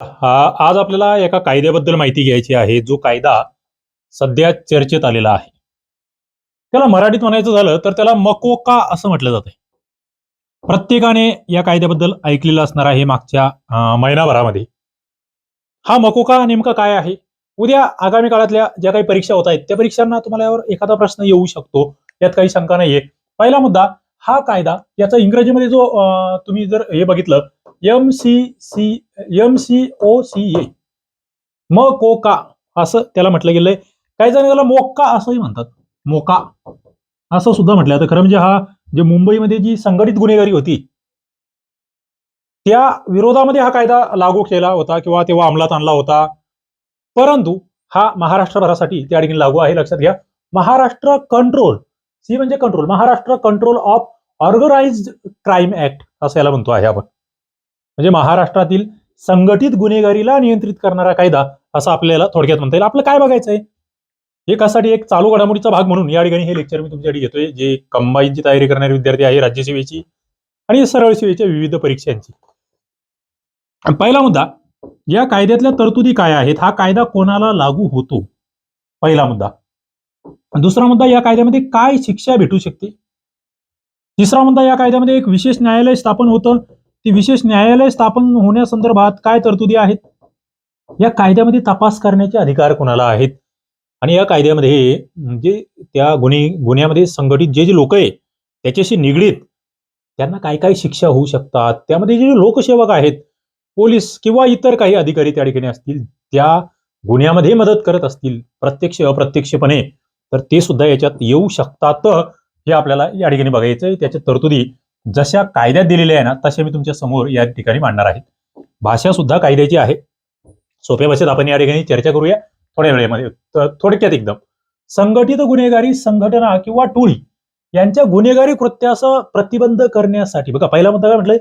हा आज आपल्याला एका कायद्याबद्दल माहिती घ्यायची आहे जो कायदा सध्या चर्चेत आलेला आहे. त्याला मराठीत म्हणायचं झालं तर त्याला मकोका असं म्हटलं जातं प्रत्येकाने या कायद्याबद्दल ऐकलेलं असणार आहे मागच्या महिनाभरामध्ये. हा मकोका नेमका काय आहे? उद्या आगामी काळातल्या ज्या काही परीक्षा होत आहेत त्या परीक्षांना तुम्हाला यावर एखादा प्रश्न येऊ शकतो यात काही शंका नाहीये. पहिला मुद्दा हा कायदा याचा इंग्रजीमध्ये जो तुम्ही जर हे बघितलं M C C M C O C A म कोका असं त्याला म्हटलं गेलंय. काही जण त्याला मोक्का असंही म्हणतात. मोका. असं सुद्धा म्हटलं तर खरं म्हणजे हा जे मुंबईमध्ये जी संघटित गुन्हेगारी होती त्या विरोधामध्ये हा कायदा लागू केला होता किंवा तेव्हा अंमलात आणला होता. परंतु हा महाराष्ट्रभरासाठी त्या ठिकाणी लागू आहे. लक्षात घ्या. महाराष्ट्र कंट्रोल सी म्हणजे control Maharashtra control of organised crime act असं याला म्हणतो आहे आपण. म्हणजे महाराष्ट्रातील संघटित गुन्हेगारीला नियंत्रित करणारा कायदा असं आपल्याला थोडक्यात म्हणता येईल. आपलं काय बघायचं आहे? एकासाठी एक चालू घडामोडीचा भाग म्हणून या ठिकाणी हे लेक्चर मी तुमच्यासाठी घेतोय जे कंबाईनची तयारी करणारे विद्यार्थी आहे राज्यसेवेची आणि सरळ सेवेच्या विविध परीक्षांची. पहिला मुद्दा या कायद्यातल्या तरतुदी काय आहेत? हा कायदा कोणाला लागू होतो? पहिला मुद्दा. दुसरा मुद्दा या कायद्यामध्ये काय शिक्षा भेटू शकते? तिसरा मुद्दा या कायद्यामध्ये एक विशेष न्यायालय स्थापन होतं. ती विशेष न्यायालय स्थापन होण्यासंदर्भात काय तरतुदी आहेत? या कायद्यामध्ये तपास करण्याचे अधिकार कोणाला आहेत? आणि या कायद्यामध्ये जे म्हणजे त्या गुन्हे गुन्ह्यामध्ये संघटित जे जे लोक आहे त्याच्याशी निगडीत त्यांना काय काय शिक्षा होऊ शकतात? त्यामध्ये जे लोकसेवक आहेत पोलीस किंवा इतर काही अधिकारी त्या ठिकाणी असतील त्या गुन्ह्यामध्ये मदत करत असतील प्रत्यक्ष अप्रत्यक्षपणे तर ते सुद्धा याच्यात येऊ शकतात. हे आपल्याला या ठिकाणी बघायचं आहे त्याच्या तरतुदी जशा कायद्यात दिलेल्या आहे ना तशा मी तुमच्यासमोर या ठिकाणी मांडणार आहे. भाषा सुद्धा कायद्याची आहे. सोप्या भाषेत आपण या ठिकाणी चर्चा करूया. थोड्या वेळेमध्ये थोडक्यात एकदम. संघटित गुन्हेगारी संघटना किंवा टोळी यांच्या गुन्हेगारी कृत्यास प्रतिबंध करण्यासाठी बघा पहिला मुद्दा काय म्हटलंय?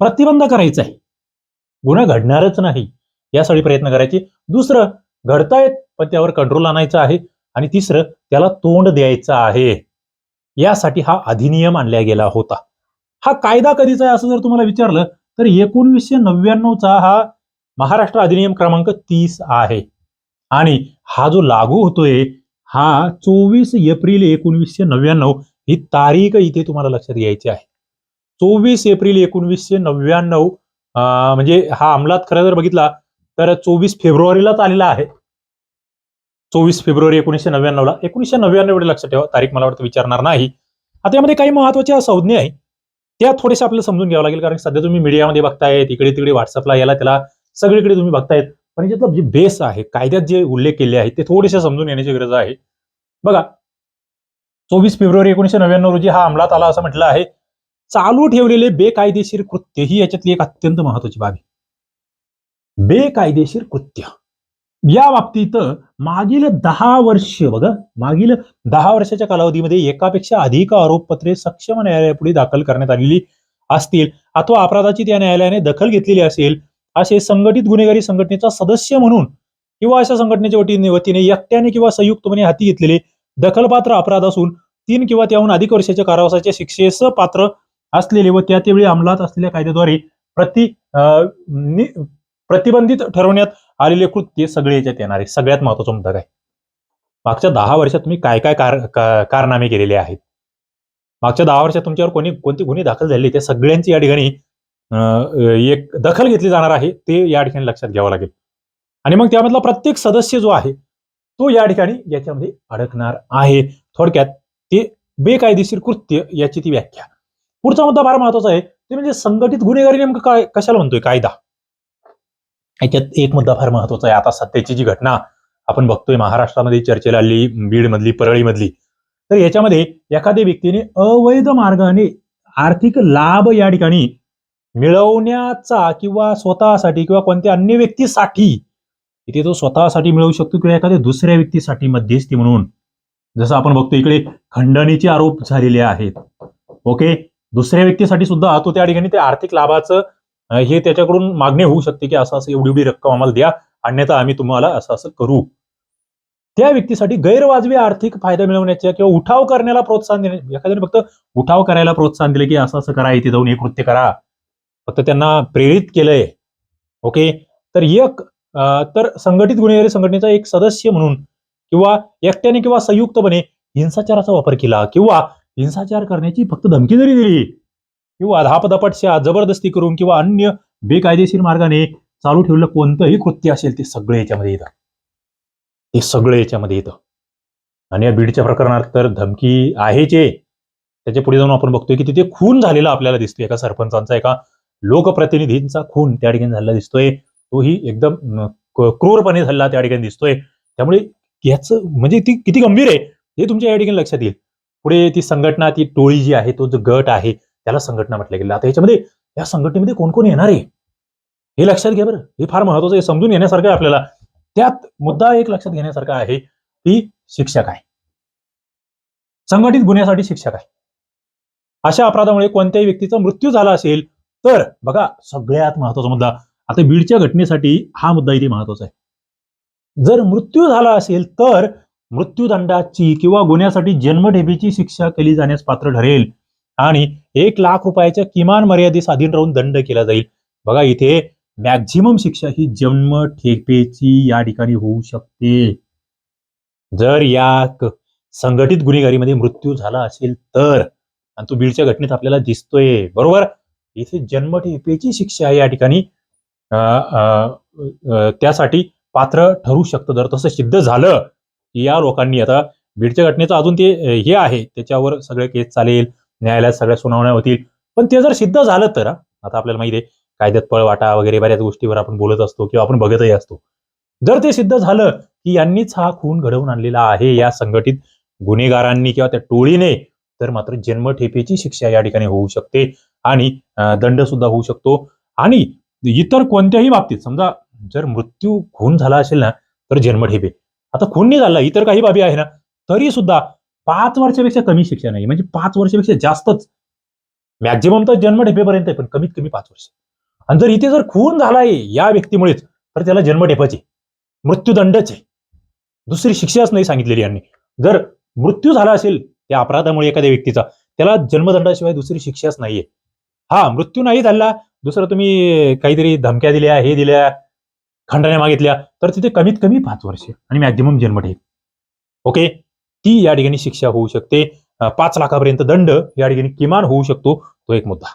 प्रतिबंध करायचा आहे. गुन्हा घडणारच नाही. यासाठी प्रयत्न करायचे. दुसरं घडतायत पण त्यावर कंट्रोल आणायचं आहे. आणि तिसरं त्याला तोंड द्यायचं आहे. यासाठी हा अधिनियम आणला गेला होता. हा कायदा कधीचा आहे असं जर तुम्हाला विचारलं तर एकोणवीसशे नव्याण्णवचा हा महाराष्ट्र अधिनियम क्रमांक तीस आहे. आणि हा जो लागू होतोय हा चोवीस एप्रिल एकोणवीसशे नव्याण्णव ही तारीख इथे तुम्हाला लक्षात घ्यायची आहे. चोवीस एप्रिल एकोणवीसशे नव्याण्णव म्हणजे हा अंमलात खरं जर बघितला तर चोवीस फेब्रुवारीलाच आलेला आहे. चोवीस फेब्रुवारी एकोणीसशे नव्याण्णवला. एकोणीसशे नव्याण्णव एवढे लक्षात ठेवा तारीख मला वाटतं विचारणार नाही. आता यामध्ये काही महत्त्वाच्या संज्ञा आहे त्या थोडेसे आपल्याला समजून घ्यावं लागेल कारण सध्या तुम्ही मीडियामध्ये बघतायत इकडे तिकडे व्हॉट्सअपला याला त्याला सगळीकडे तुम्ही बघतायत. पण याच्यातलं जे बेस आहे कायद्यात जे उल्लेख केले आहेत ते थोडेसे समजून घेण्याची गरज आहे. बघा चोवीस फेब्रुवारी एकोणीसशे नव्याण्णव रोजी हा अंमलात आला असं म्हटलं आहे. चालू ठेवलेले बेकायदेशीर कृत्य ही याच्यातली एक अत्यंत महत्वाची बाब आहे. बेकायदेशीर कृत्य. या बाबतीत मागील दहा वर्ष बघा मागील दहा वर्षाच्या कालावधीमध्ये एकापेक्षा अधिक आरोपपत्रे सक्षम न्यायालयापुढे दाखल करण्यात आलेली असतील. अथवा अपराधाची त्या न्यायालयाने दखल घेतलेली असेल असे संघटित गुन्हेगारी संघटनेचा सदस्य म्हणून किंवा अशा संघटनेच्या वतीने वतीने एकट्याने किंवा संयुक्तपणे हाती घेतलेले दखलपात्र अपराध असून तीन किंवा त्याहून अधिक वर्षाच्या कारावासाच्या शिक्षेस पात्र असलेले व त्या त्यावेळी अंमलात असलेल्या कायद्याद्वारे प्रति अं, प्रतिबंधित ठरवण्यात आलेले कृत्य सगळे याच्यात येणार आहे. सगळ्यात महत्त्वाचा मुद्दा काय? मागच्या दहा वर्षात तुम्ही काय काय कार कारनामे केलेले आहेत? मागच्या दहा वर्षात तुमच्यावर कोणी कोणते गुन्हे दाखल झाले त्या सगळ्यांची या ठिकाणी एक दखल घेतली जाणार आहे. ते या ठिकाणी लक्षात घ्यावं लागेल. आणि मग त्यामधला प्रत्येक सदस्य जो आहे तो या ठिकाणी याच्यामध्ये अडकणार आहे. थोडक्यात ते बेकायदेशीर कृत्य याची ती व्याख्या. पुढचा मुद्दा फार महत्त्वाचा आहे. ते म्हणजे संघटित गुन्हेगारी नेमकं काय कशाला म्हणतोय? कायदा. याच्यात एक मुद्दा फार महत्त्वाचा आहे. आता सत्तेची जी घटना आपण बघतोय महाराष्ट्रामध्ये चर्चेला आली बीड मधली परळी मधली तर याच्यामध्ये एखाद्या व्यक्तीने अवैध मार्गाने आर्थिक लाभ या ठिकाणी मिळवण्याचा किंवा स्वतःसाठी किंवा कोणत्या अन्य व्यक्तीसाठी इथे तो स्वतःसाठी मिळवू शकतो किंवा एखाद्या दुसऱ्या व्यक्तीसाठी मध्यस्थी म्हणून. जसं आपण बघतो इकडे खंडणीचे आरोप झालेले आहेत. ओके? दुसऱ्या व्यक्तीसाठी सुद्धा तो त्या ठिकाणी ते आर्थिक लाभाचं हे त्याच्याकडून मागणी होऊ शकते की असं असं एवढी एवढी रक्कम आम्हाला द्या अन्यथा आम्ही तुम्हाला असं असं करू. त्या व्यक्तीसाठी गैरवाजवी आर्थिक फायदा मिळवण्याच्या किंवा उठाव करण्याला प्रोत्साहन देणे एखाद्याने फक्त उठाव करायला प्रोत्साहन दिले की असं असं करा इथे जाऊन हे कृत्य करा. फक्त त्यांना प्रेरित केलंय. ओके? तर एक तर संघटित गुन्हेगारी संघटनेचा एक सदस्य म्हणून किंवा एकट्याने किंवा संयुक्तपणे हिंसाचाराचा वापर केला किंवा हिंसाचार करण्याची फक्त धमकी जरी दिली किंवा धापधापटशा जबरदस्ती करून किंवा अन्य बेकायदेशीर मार्गाने चालू ठेवलं कोणतंही कृत्य असेल ते सगळं याच्यामध्ये येतं. ते सगळं याच्यामध्ये येतं. आणि या बीडच्या प्रकरणात तर धमकी आहेच आहे त्याच्या पुढे जाऊन आपण बघतोय की तिथे खून झालेला आपल्याला दिसतोय. एका सरपंचांचा एका लोकप्रतिनिधींचा खून त्या ठिकाणी झालेला दिसतोय. तोही एकदम क्रूरपणे झालेला त्या ठिकाणी दिसतोय. त्यामुळे याचं म्हणजे ती किती गंभीर आहे हे तुमच्या या ठिकाणी लक्षात येईल. पुढे ती संघटना ती टोळी जी आहे तो जो गट आहे त्याला संघटना म्हटलं गेलं. आता याच्यामध्ये या संघटनेमध्ये कोण कोण येणार आहे? हे लक्षात घ्या बरं. हे फार महत्वाचं आहे. समजून घेण्यासारखं आहे आपल्याला. त्यात मुद्दा एक लक्षात घेण्यासारखा आहे ती शिक्षक आहे. संघटित गुन्ह्यासाठी शिक्षक आहे. अशा अपराधामुळे कोणत्याही व्यक्तीचा मृत्यू झाला असेल तर बघा सगळ्यात महत्त्वाचा मुद्दा. आता बीडच्या घटनेसाठी हा मुद्दा इथे महत्त्वाचा आहे. जर मृत्यू झाला असेल तर मृत्यूदंडाची किंवा गुन्ह्यासाठी जन्मठेपीची शिक्षा केली जाण्यास पात्र ठरेल. आणि एक लाख रुपयाच्या किमान मर्यादेस अधीन राहून दंड केला जाईल. बघा इथे मॅक्झिमम शिक्षा ही जन्मठेपेची या ठिकाणी होऊ शकते. जर या संघटित गुन्हेगारीमध्ये मृत्यू झाला असेल तर आणि तो बीडच्या घटनेत आपल्याला दिसतोय बरोबर? इथे जन्मठेपेची शिक्षा या ठिकाणी अ, त्यासाठी पात्र ठरू शकतं. जर तसं सिद्ध झालं की या लोकांनी आता बीडच्या घटनेचं अजून ते हे आहे त्याच्यावर सगळे केस चालेल. न्यायालयात सगळ्या सुनावण्या होतील. पण ते जर सिद्ध झालं तर आता आपल्याला माहिती आहे कायद्यात पळवाटा वगैरे बऱ्याच गोष्टीवर आपण बोलत असतो किंवा आपण बघतही असतो. जर ते सिद्ध झालं की यांनीच हा खून घडवून आणलेला आहे या संघटित गुन्हेगारांनी किंवा त्या टोळीने तर मात्र जन्मठेपेची शिक्षा या ठिकाणी होऊ शकते आणि दंड सुद्धा होऊ शकतो. आणि इतर कोणत्याही बाबतीत समजा जर मृत्यू खून झाला असेल ना तर जन्मठेपे. आता खून नाही झाला इतर काही बाबी आहे ना तरी सुद्धा पाच वर्षापेक्षा कमी शिक्षा नाही म्हणजे पाच वर्षापेक्षा जास्तच. मॅक्झिमम तर जन्मठेपेपर्यंत आहे पण कमीत कमी पाच वर्ष. आणि जर इथे जर खून झालाय या व्यक्तीमुळेच तर त्याला जन्मठेपाचे मृत्यूदंडच आहे. दुसरी शिक्षाच नाही सांगितलेली यांनी. जर मृत्यू झाला असेल त्या अपराधामुळे एखाद्या व्यक्तीचा त्याला जन्मदंडाशिवाय दुसरी शिक्षाच नाहीये. हा मृत्यू नाही झाला दुसरं तुम्ही काहीतरी धमक्या दिल्या हे दिल्या खंडण्या मागितल्या तर तिथे कमीत कमी पाच वर्ष आणि मॅक्झिमम जन्मठेप ओके ती या ठिकाणी शिक्षा होऊ शकते. पाच लाखापर्यंत दंड या ठिकाणी किमान होऊ शकतो. तो एक मुद्दा.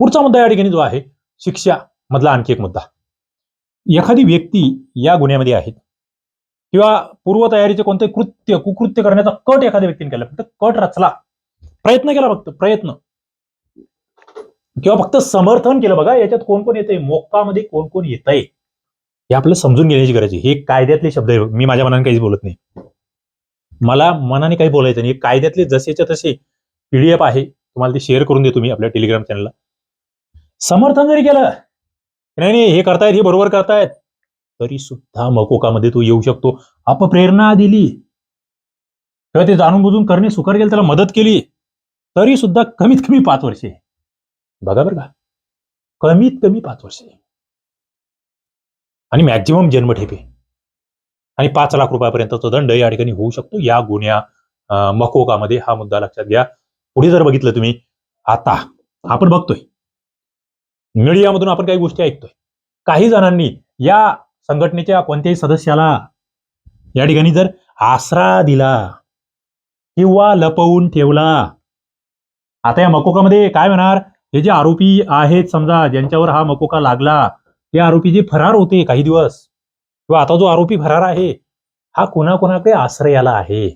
पुढचा मुद्दा या ठिकाणी जो आहे शिक्षा मधला आणखी एक मुद्दा. एखादी व्यक्ती या गुन्ह्यामध्ये आहे किंवा पूर्वतयारीचे कोणते कृत्य कुकृत्य करण्याचा कट एखाद्या व्यक्तीने केला फक्त कट रचला. प्रयत्न केला फक्त प्रयत्न. किंवा फक्त समर्थन केलं बघा याच्यात कोण कोण येतंय मोक्कामध्ये कोण कोण येतंय. हे आपलं समजून घेण्याची गरज आहे. हे कायद्यातले शब्द आहे. मी माझ्या मनाने काहीच बोलत नाही. मला मनाने काही बोलायचं नाही. कायद्यातले जसेच्या तसे पीडीएफ आहे. तुम्हाला ते शेअर करून देतो मी आपल्या टेलिग्राम चॅनलला समर्थन जरी केलं नाही नाही हे करतायत हे बरोबर करतायत तरी सुद्धा मकोकामध्ये तो येऊ शकतो. अपप्रेरणा दिली. किंवा ते जाणून बुजून करणे सुकर गेलं त्याला मदत केली तरी सुद्धा कमीत कमी पाच वर्षे. बघा बरं का. कमीत कमी पाच वर्षे. आणि मॅक्झिमम जन्मठेपे आणि पाच लाख रुपयापर्यंतचा दंड या ठिकाणी होऊ शकतो. या गुन्ह्या मकोकामध्ये हा मुद्दा लक्षात घ्या. पुढे जर बघितलं तुम्ही आता आपण बघतोय. मीडियामधून आपण काही गोष्टी ऐकतोय. काही जणांनी या संघटनेच्या कोणत्याही सदस्याला या ठिकाणी जर आसरा दिला किंवा लपवून ठेवला. आता या मकोकामध्ये काय म्हणणार हे जे आरोपी आहेत समजा ज्यांच्यावर हा मकोका लागला ते आरोपी जे फरार होते काही दिवस किंवा आता जो आरोपी फरार आहे हा कोणाकोणाकडे आश्रयाला आहे?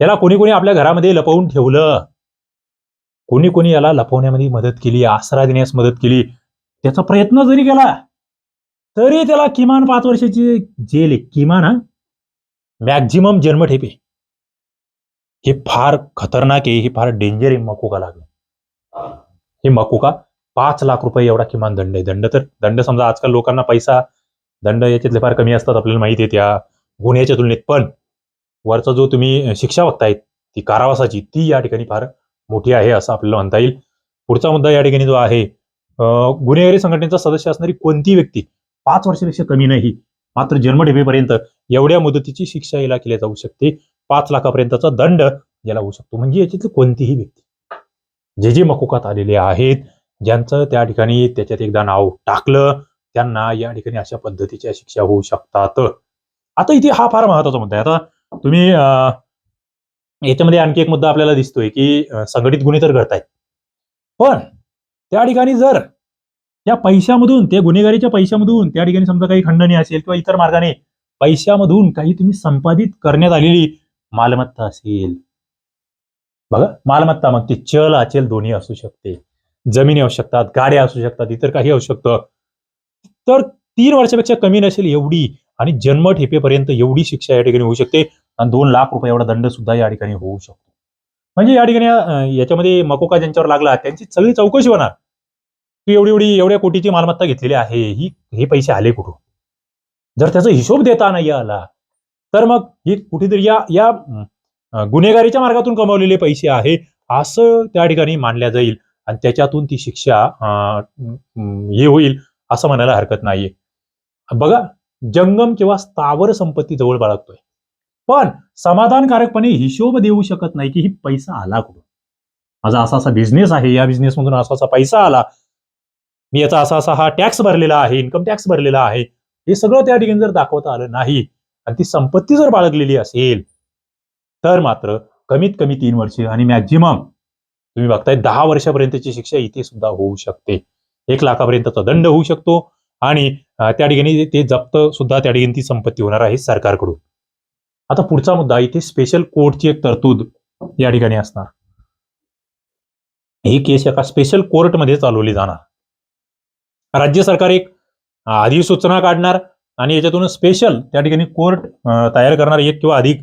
याला कोणी कोणी आपल्या घरामध्ये लपवून ठेवलं? कोणी कोणी याला लपवण्यामध्ये मदत केली आसरा देण्यास मदत केली? त्याचा प्रयत्न जरी केला तरी त्याला किमान पाच वर्षाची जेल आहे. किमान मॅक्झिमम जन्मठेपे हे फार खतरनाक आहे हे फार डेंजर आहे मकोका लागलं हे मकोका पाच लाख रुपये एवढा किमान दंड आहे. दंड तर दंड समजा आजकाल लोकांना पैसा दंड याच्यातले फार कमी असतात आपल्याला माहिती आहे त्या गुन्ह्याच्या तुलनेत. पण वरचा जो तुम्ही शिक्षा बघतायत ती कारावासाची ती या ठिकाणी फार मोठी आहे असं आपल्याला म्हणता येईल. पुढचा मुद्दा या ठिकाणी जो आहे अं, गुन्हेगारी संघटनेचा सदस्य असणारी कोणती व्यक्ती पाच वर्षापेक्षा कमी नाही मात्र जन्मठेपेपर्यंत एवढ्या मुदतीची शिक्षा याला केली जाऊ शकते. पाच लाखापर्यंतचा दंड याला होऊ शकतो. म्हणजे याच्यातली कोणतीही व्यक्ती जे जे मकोकात आलेले आहेत ज्यांचं त्या ठिकाणी त्याच्यात एकदा नाव टाकलं त्यांना या ठिकाणी अशा पद्धतीच्या शिक्षा होऊ शकतात. आता इथे हा फार महत्त्वाचा मुद्दा आहे. आता तुम्ही याच्यामध्ये आणखी एक मुद्दा आपल्याला दिसतोय की संघटित गुन्हे तर घडतायत. पण त्या ठिकाणी जर त्या पैशामधून त्या गुन्हेगारीच्या पैशामधून त्या ठिकाणी समजा काही खंडणी असेल किंवा इतर मार्गाने पैशामधून काही तुम्ही संपादित करण्यात आलेली मालमत्ता असेल. बघा मालमत्ता मग ती चल अचल दोन्ही असू शकते. जमिनी असू शकतात गाड्या असू शकतात इतर काही असू शकतं. तर तीन वर्षापेक्षा कमी नसेल एवढी आणि जन्म ठेपेपर्यंत एवढी शिक्षा या ठिकाणी होऊ शकते आणि दोन लाख रुपये एवढा दंड सुद्धा या ठिकाणी होऊ शकतो. म्हणजे या ठिकाणी याच्यामध्ये मकोका ज्यांच्यावर लागला त्यांची सगळी चौकशी होणार. तू एवढी एवढी एवढ्या कोटीची मालमत्ता घेतलेली आहे ही हे पैसे आले कुठून? जर त्याचा हिशोब देता नाही आला तर मग ही कुठेतरी या या गुन्हेगारीच्या मार्गातून कमावलेले पैसे आहे असं त्या ठिकाणी मानल्या जाईल आणि त्याच्यातून ती शिक्षा हे होईल. असं म्हणायला हरकत नाहीये. बघा जंगम किंवा स्थावर संपत्ती जवळ बाळगतोय. पण समाधानकारकपणे हिशोब देऊ शकत नाही की ही पैसा आला कुठून? माझा असा असा बिझनेस आहे या बिझनेसमधून असा असा पैसा आला. मी याचा असा असा हा टॅक्स भरलेला आहे इन्कम टॅक्स भरलेला आहे. हे सगळं त्या ठिकाणी जर दाखवता आलं नाही आणि ती संपत्ती जर बाळगलेली असेल तर मात्र कमीत कमी तीन वर्षे आणि मॅक्झिमम तुम्ही बघताय दहा वर्षापर्यंतची शिक्षा इथे सुद्धा होऊ शकते. एक लाखापर्यंतचा दंड होऊ शकतो आणि त्या ठिकाणी ते जप्त सुद्धा त्या ठिकाणी ती संपत्ती होणार आहे सरकारकडून. आता पुढचा मुद्दा इथे स्पेशल कोर्टची एक तरतूद या ठिकाणी असणार. ही केस एका स्पेशल कोर्टमध्ये चालवली जाणार. राज्य सरकार एक अधिसूचना काढणार आणि याच्यातून स्पेशल त्या ठिकाणी कोर्ट तयार करणार एक किंवा अधिक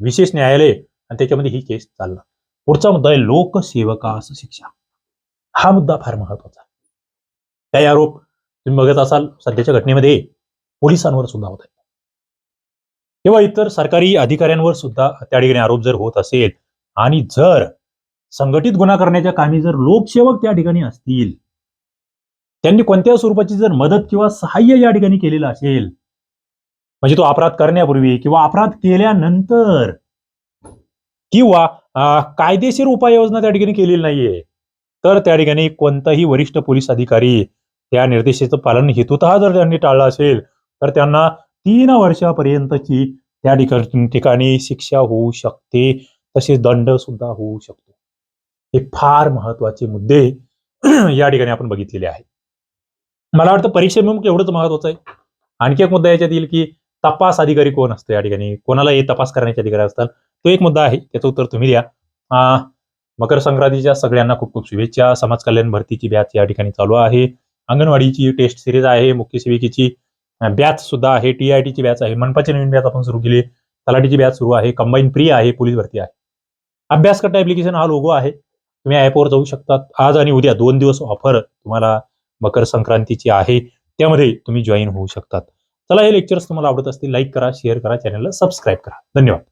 विशेष न्यायालय आणि त्याच्यामध्ये ही केस चालणार. पुढचा मुद्दा आहे लोकसेवकास शिक्षा. हा मुद्दा फार महत्त्वाचा काही आरोप तुम्ही बघत असाल सध्याच्या घटनेमध्ये पोलिसांवर सुद्धा होत आहेत. किंवा इतर सरकारी अधिकाऱ्यांवर सुद्धा त्या ठिकाणी आरोप जर होत असेल आणि जर संघटित गुन्हा करण्याच्या कामी जर लोकसेवक त्या ठिकाणी असतील त्यांनी कोणत्या स्वरूपाची जर मदत किंवा सहाय्य या ठिकाणी केलेलं असेल म्हणजे तो अपराध करण्यापूर्वी किंवा अपराध केल्यानंतर किंवा कायदेशीर उपाययोजना त्या ठिकाणी केलेली नाहीये तर त्या ठिकाणी कोणताही वरिष्ठ पोलीस अधिकारी त्या निर्देशाचं पालन हेतुतः जर त्यांनी टाळलं असेल तर त्यांना तीन वर्षापर्यंतची त्या ठिकाणी ठिकाणी शिक्षा होऊ शकते तसेच दंड सुद्धा होऊ शकतो. हे फार महत्त्वाचे मुद्दे या ठिकाणी आपण बघितलेले आहे मला वाटतं परीक्षेभिमुख एवढंच महत्वाचं आहे. आणखी एक मुद्दा याच्यात येईल की तपास अधिकारी कोण असतो या ठिकाणी? कोणाला हे तपास करण्याचे अधिकारी असतात? तो एक मुद्दा आहे त्याचं उत्तर तुम्ही द्या. मकर संक्रांतीच्या सगळ्यांना खूप खूप शुभेच्छा. समाज कल्याण भरतीची बॅच या ठिकाणी चालू आहे. अंगणवाडीची टेस्ट सिरीज आहे मुख्य सेविकेची बॅच सुद्धा आहे टी आय टीची बॅच आहे मनपाची नवीन बॅच आपण सुरू केली तलाठीची बॅच सुरू आहे कंबाईन प्री आहे पोलीस भरती आहे. अभ्यास करता ऍप्लिकेशन हा लोगो आहे. तुम्ही ऍपवर जाऊ शकतात. आज आणि उद्या दोन दिवस ऑफर तुम्हाला मकर संक्रांतीची आहे. त्यामध्ये तुम्ही जॉईन होऊ शकतात. चला हे लेक्चर्स तुम्हाला आवडत असतील लाईक करा शेअर करा चॅनलला सबस्क्राईब करा. धन्यवाद.